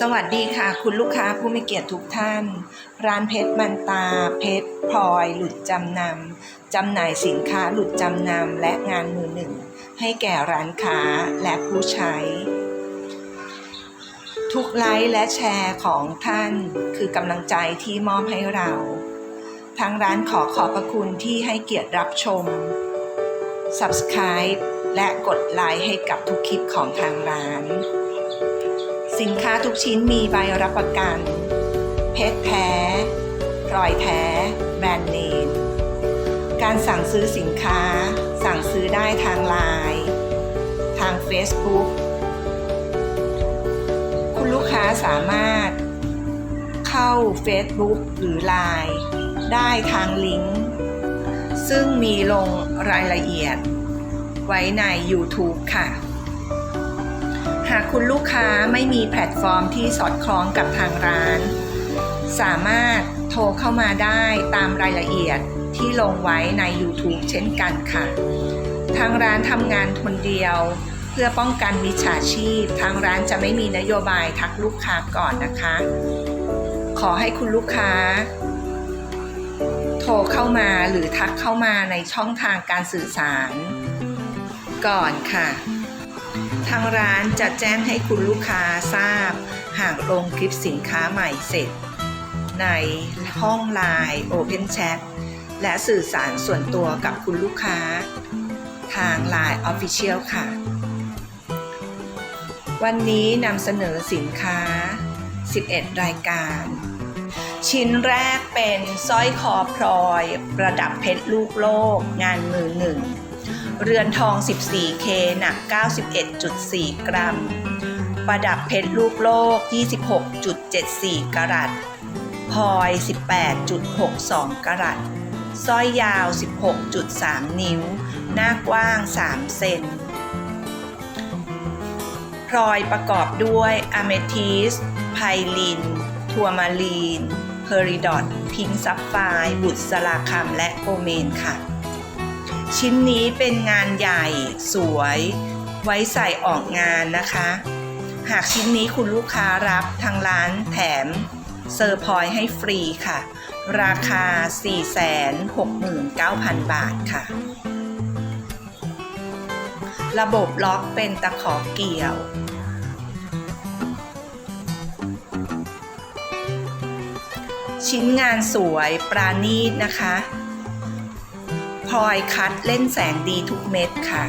สวัสดีค่ะ คุณลูกค้าผู้มีเกียรติทุกท่าน ร้านเพชรมันตา เพชรพลอย หลุดจำนำจำหน่ายสินค้าหลุดจำนำและงานมือหนึ่ง ให้แก่ร้านค้าและผู้ใช้ ทุกไลค์และแชร์ของท่านคือกำลังใจที่มอบให้เรา ทางร้านขอขอบพระคุณที่ให้เกียรติรับชม Subscribe และกดไลค์ให้กับทุกคลิปของทางร้าน สินค้าทุกชิ้นมีใบรับประกัน เพชรแท้พลอยแท้ แบรนด์เนม การสั่งซื้อสินค้า สั่งซื้อได้ทางไลน์ทาง Facebook คุณลูกค้าสามารถ เข้า Facebook หรือ Line ได้ทางลิงก์ ซึ่งมีลงรายละเอียด ไว้ใน YouTube ค่ะากคุณลูกค้าไม่มีแพลตฟอร์มที่สอดคล้องกับทางร้าน สามารถโทรเข้ามาได้ตามรายละเอียดที่ลงไว้ใน YouTube เช่นกันค่ะ ทางร้านทำงานคนเดียว เพื่อป้องกันมิจฉาชีพ ทางร้านจะไม่มีนโยบายทักลูกค้าก่อนนะคะ ขอให้คุณลูกค้า โทรเข้ามาหรือทักเข้ามาในช่องทางการสื่อสาร ก่อนค่ะ ทางร้านจะแจ้งให้คุณลูกค้าทราบ หากลงคลิปสินค้าใหม่เสร็จ ในห้องไลน์ Open Chat และสื่อสารส่วนตัวกับคุณลูกค้า ทาง Line Official ค่ะ วันนี้นำเสนอสินค้า 11 รายการ ชิ้นแรกเป็นสร้อยคอพลอย ประดับเพชรลูกโลก งานมือหนึ่ง เรือนทอง 14K หนัก 91.4 กรัม ประดับเพชรลูกโลก 26.74 กรัตพลอย 18.62 กรัตสร้อยยาว 16.3 นิ้ว หน้ากว้าง 3 เซนพลอยประกอบด้วยอะเมทิสไพลิน ทัวมาลีนเพอริดอตพิงค์ซับไฟร์บุตรสลาคำและโกเมนค่ะ ชิ้นนี้เป็นงานใหญ่สวย ไว้ใส่ออกงานนะคะ หากชิ้นนี้คุณลูกค้ารับทางร้านแถมเซอร์พอยให้ฟรีค่ะ ราคา 469,000 บาทค่ะ ระบบล็อกเป็นตะขอเกี่ยว ชิ้นงานสวยปราณีตนะคะ ลอยคัดเล่นแสงดีทุกเม็ดค่ะ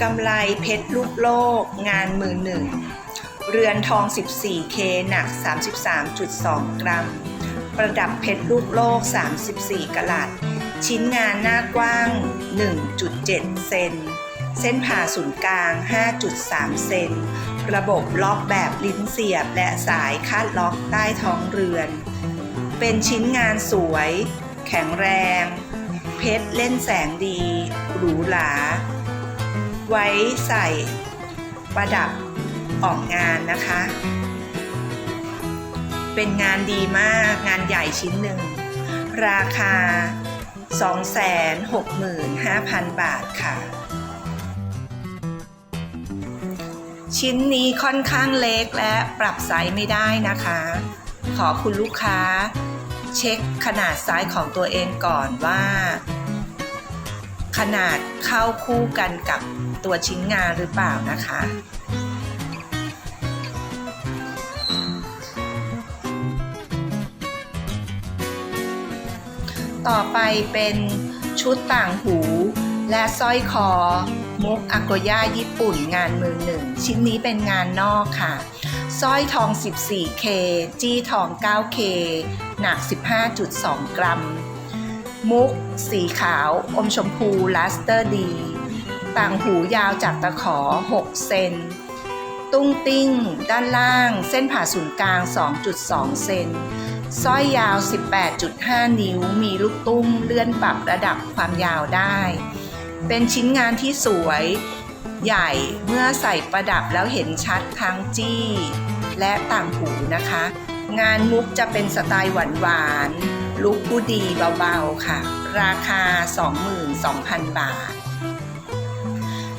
กำไรเพชรลูกโลก งานมือหนึ่ง เรือนทอง 14K หนัก 33.2 กรัม ประดับเพชรลูกโลก 34กะลัด ชิ้นงานหน้ากว้าง 1.7 เซน เส้นผ่าศูนย์กลาง 5.3 เซน ระบบล็อกแบบลิ้นเสียบและสายคาดล็อกใต้ท้องเรือน เป็นชิ้นงานสวย แข็งแรง เพชรเล่นแสงดี หรูหรา ไว้ใส่ประดับออกงานนะคะ เป็นงานดีมากงานใหญ่ชิ้นหนึ่ง ราคา 265,000 บาทค่ะ ชิ้นนี้ค่อนข้างเล็กและปรับไซส์ไม่ได้นะคะ ขอคุณลูกค้า เช็คขนาดไซส์ของตัวเองก่อนว่า ขนาดเข้าคู่กันกับตัวชิ้นงานหรือเปล่านะคะ ต่อไปเป็นชุดต่างหูและสร้อยคอ มุกอาโกย่าญี่ปุ่นงานมือหนึ่ง ชิ้นนี้เป็นงานนอกค่ะ สร้อยทอง 14K จี้ทอง 9K หนัก 15.2 กรัม มุก สีขาว อมชมพูลาสเตอร์ดี ต่างหูยาวจากตะขอ 6 เซน ตุ้งติ้ง ด้านล่าง เส้นผ่าศูนย์กลาง 2.2 เซนสร้อยยาว 18.5 นิ้ว มีลูกตุ้มเลื่อนปรับระดับความยาวได้ เป็นชิ้นงานที่สวย ใหญ่เมื่อใส่ประดับแล้วเห็นชัดทั้งจี้ และต่างหูนะคะ งานมุกจะเป็นสไตล์หวานๆลุคผู้ดีเบาๆค่ะ ราคา 22,000 บาท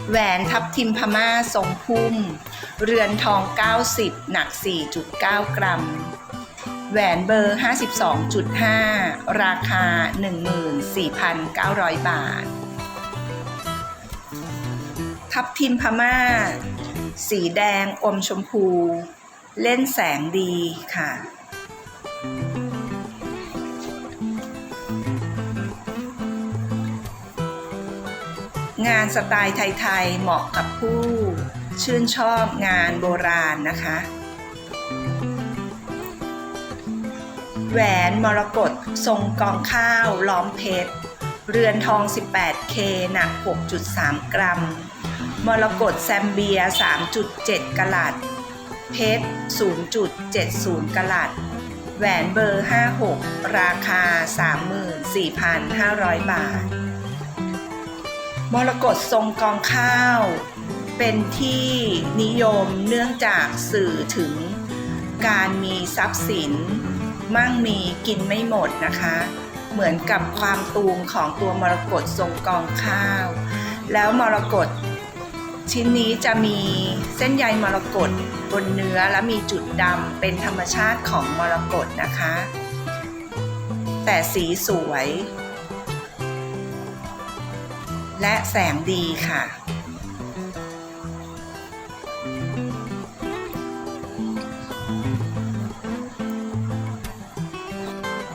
แหวนทับทิมพม่าทรงพุ่ม เรือนทอง 90 หนัก 4.9 กรัม แหวนเบอร์ 52.5 ราคา 14,900 บาท ทับทิมพม่า สีแดงอมชมพู เล่นแสงดีค่ะ งานสไตล์ไทย ๆ เหมาะกับผู้ ชื่นชอบงานโบราณนะคะแหวนมรกตทรงกองข้าวล้อมเพชร เรือนทอง 18K หนัก 6.3 กรัม มรกตแซมเบีย 3.7กะลัด เพชร 0.70กะลัด แหวนเบอร์ 56 ราคา 34,500 บาท มรกตทรงกองข้าว เป็นที่นิยมเนื่องจากสื่อถึงการมีทรัพย์สิน มั่งมีกินไม่หมดนะคะ เหมือนกับความตูมของตัวมรกตทรงกองข้าว แล้วมรกต ชิ้นนี้จะมีเส้นใยมรกตบนเนื้อและมีจุดดำเป็นธรรมชาติของมรกตนะคะ แต่สีสวย และแสงดีค่ะ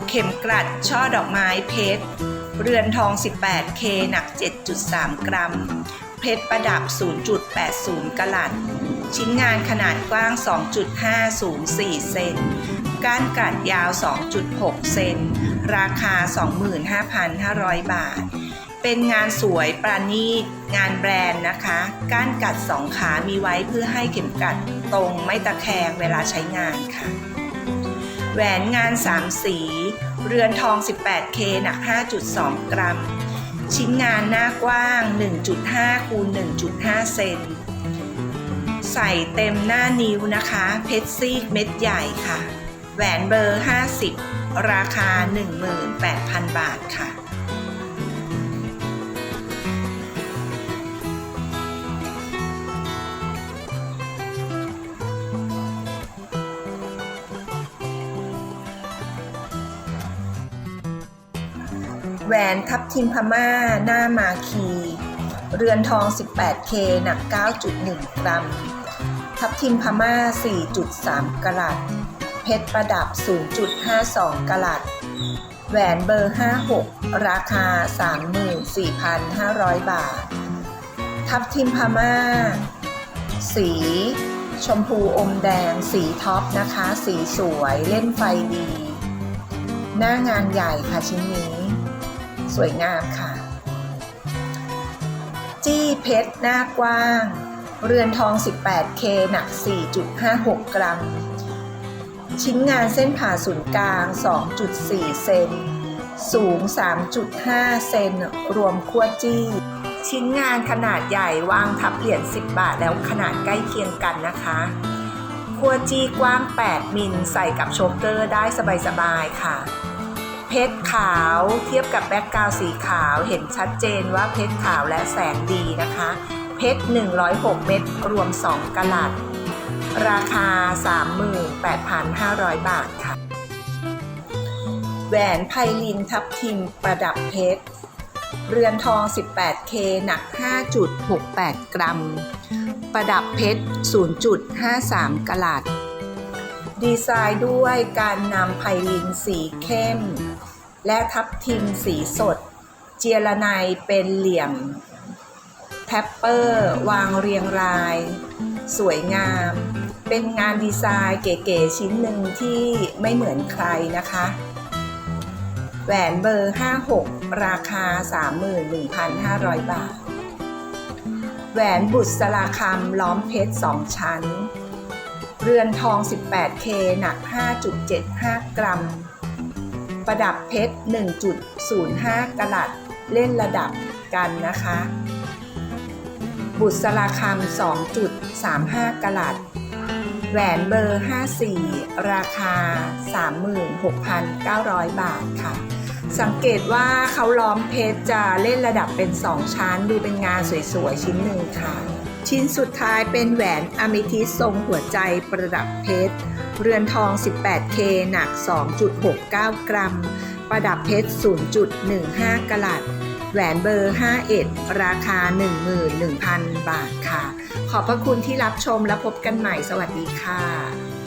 เข็มกลัดช่อดอกไม้เพชร เรือนทอง 18K หนัก 7.3 กรัม เพชรประดับ 0.80กะลัด ชิ้นงานขนาดกว้าง 2.504 เซน ก้านกัดยาว 2.6 เซน ราคา 25,500 บาท เป็นงานสวยประณีต งานแบรนด์นะคะ ก้านกัดสองขามีไว้เพื่อให้เข็มกัดตรงไม่ตะแคงเวลาใช้งานค่ะ แหวนงาน 3 สี เรือนทอง 18K หนัก 5.2 กรัม ชิ้นงานหน้ากว้าง 1.5คูณ1.5 เซน ใส่เต็มหน้านิ้วนะคะ เพชรซีกเม็ดใหญ่ค่ะ แหวนเบอร์ 50 ราคา 18,000 บาทค่ะ แหวนทับทิมพม่า หน้ามาคี เรือนทอง 18K หนัก 9.1 กรัม ทับทิมพม่า 4.3 กลัด เพชรประดับ 0.52 กลัด แหวนเบอร์ 56 ราคา 34,500 บาท ทับทิมพม่า สีชมพูอมแดง สีท็อปนะคะ สีสวย เล่นไฟดี หน้างานใหญ่ค่ะชิ้นนี้ สวยงามค่ะ จี้เพชรหน้ากว้าง เรือนทอง 18K หนัก 4.56 กรัม ชิ้นงานเส้นผ่าศูนย์กลาง 2.4 เซน สูง 3.5 เซน รวมขั้วจี้ ชิ้นงานขนาดใหญ่วางทับเหรียญ 10 บาทแล้วขนาดใกล้เคียงกันนะคะขั้วจี้กว้าง 8 มิลใส่กับโชกเกอร์ได้สบายๆค่ะ เพชรขาวเทียบกับแบ็กกราวสีขาวเห็นชัดเจนว่าเพชรขาวและแสงดีนะคะ เพชร 106 เม็ดรวม 2กะลัด ราคา 38,500 บาทค่ะ แหวนไพลินทับทิมประดับเพชร เรือนทอง 18K หนัก 5.68 กรัม ประดับเพชร 0.53กะลัด ดีไซน์ด้วยการนำไพลินสีเข้ม และทับทิมสีสด เจียระไนเป็นเหลี่ยม แทปเปอร์วางเรียงราย สวยงาม เป็นงานดีไซน์เก๋ๆชิ้นหนึ่งที่ไม่เหมือนใครนะคะ แหวนเบอร์ 56 ราคา 31,500 บาท แหวนบุษราคำล้อมเพชร 2 ชั้น เรือนทอง 18K หนัก 5.75 กรัม ประดับเพชร 1.05 กลัด เล่นระดับกันนะคะ บุษราคำ 2.35 กลัด แหวนเบอร์ 54 ราคา 36,900 บาทค่ะ สังเกตว่าเขาล้อมเพชรจะเล่นระดับเป็น 2 ชั้น ดูเป็นงานสวยๆ ชิ้นหนึ่งค่ะ ชิ้นสุดท้ายเป็นแหวนอะมิทิสทรงหัวใจประดับเพชร เรือนทอง 18K หนัก 2.69 กรัม ประดับเพชร 0.15 กลัด แหวนเบอร์ 51 ราคา 11,000 บาทค่ะ ขอบพระคุณที่รับชมและพบกันใหม่ สวัสดีค่ะ